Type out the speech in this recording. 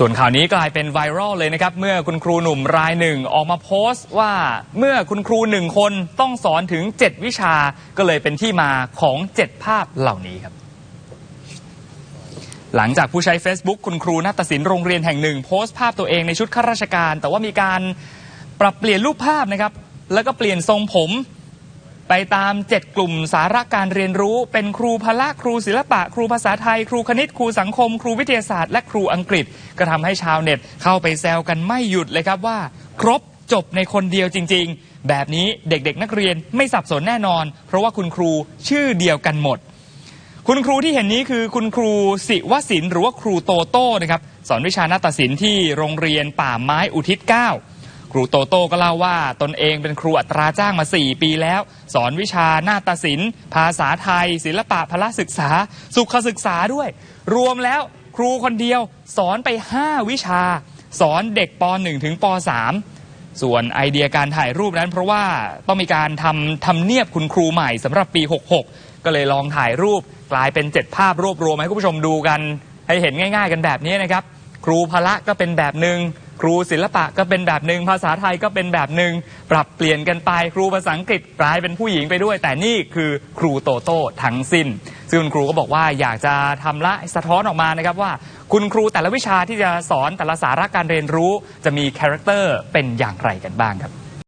ส่วนข่าวนี้กลายเป็นไวรัลเลยนะครับ เมื่อคุณครูหนุ่มรายหนึ่งออกมาโพสต์ว่าเมื่อคุณครูหนึ่งคนต้องสอนถึง 7 วิชาก็เลยเป็นที่มาของ 7 ภาพเหล่านี้ครับ หลังจากผู้ใช้ Facebook คุณครูนาฏศิลป์โรงเรียนแห่งหนึ่ง โพสต์ภาพตัวเองในชุดข้าราชการ แต่ว่ามีการปรับเปลี่ยนรูปภาพนะครับ แล้วก็เปลี่ยนทรงผม ไปตาม 7 กลุ่มสาระการเรียนรู้ เป็นครูพละครูศิลปะ ครูภาษาไทย ครูคณิตครูสังคม ครูวิทยาศาสตร์และครูอังกฤษ ก็ทำให้ชาวเน็ตเข้าไปแซวกันไม่หยุดเลยครับว่า ครบจบในคนเดียวจริง ๆ แบบนี้เด็กๆนักเรียนไม่สับสนแน่นอน เพราะว่าคุณครูชื่อเดียวกันหมด คุณครูที่เห็นนี้คือคุณครูสิวศิลป์หรือว่าครูโตโต้นะครับสอนวิชานาฏศิลป์ที่โรงเรียนป่าไม้อุทิศ9 ครูโตโต้ก็เล่าว่าตนเองเป็นครูอัตราจ้างมา 4 ปีแล้ว สอนวิชาหน้าฏศิลป์ ภาษาไทย ศิลปะพละศึกษา สุขศึกษาด้วย รวมแล้วครูคนเดียวสอนไป 5 วิชา สอนเด็กป .1 ถึงป .3 ส่วนไอเดียการถ่ายรูปนั้น เพราะว่าต้องมีการทำทำเนียบคุณครูใหม่สำหรับปี 66 ก็เลยลองถ่ายรูปกลายเป็น 7 ภาพรวบรวมให้คุณผู้ชมดูกัน ให้เห็นง่าย ๆ กันแบบนี้นะครับ ครูพละก็เป็นแบบหนึ่ง ครูศิลปะก็เป็นแบบหนึ่งภาษาไทยก็เป็นแบบหนึ่งปรับเปลี่ยนกันไปครูภาษาอังกฤษกลายเป็นผู้หญิงไปด้วย แต่นี่คือครูโตโต้ทั้งสิ้น ซึ่งคุณครูก็บอกว่าอยากจะทำละสะท้อนออกมานะครับว่า คุณครูแต่ละวิชาที่จะสอนแต่ละสาระการเรียนรู้ จะมีคาแรคเตอร์เป็นอย่างไรกันบ้างครับ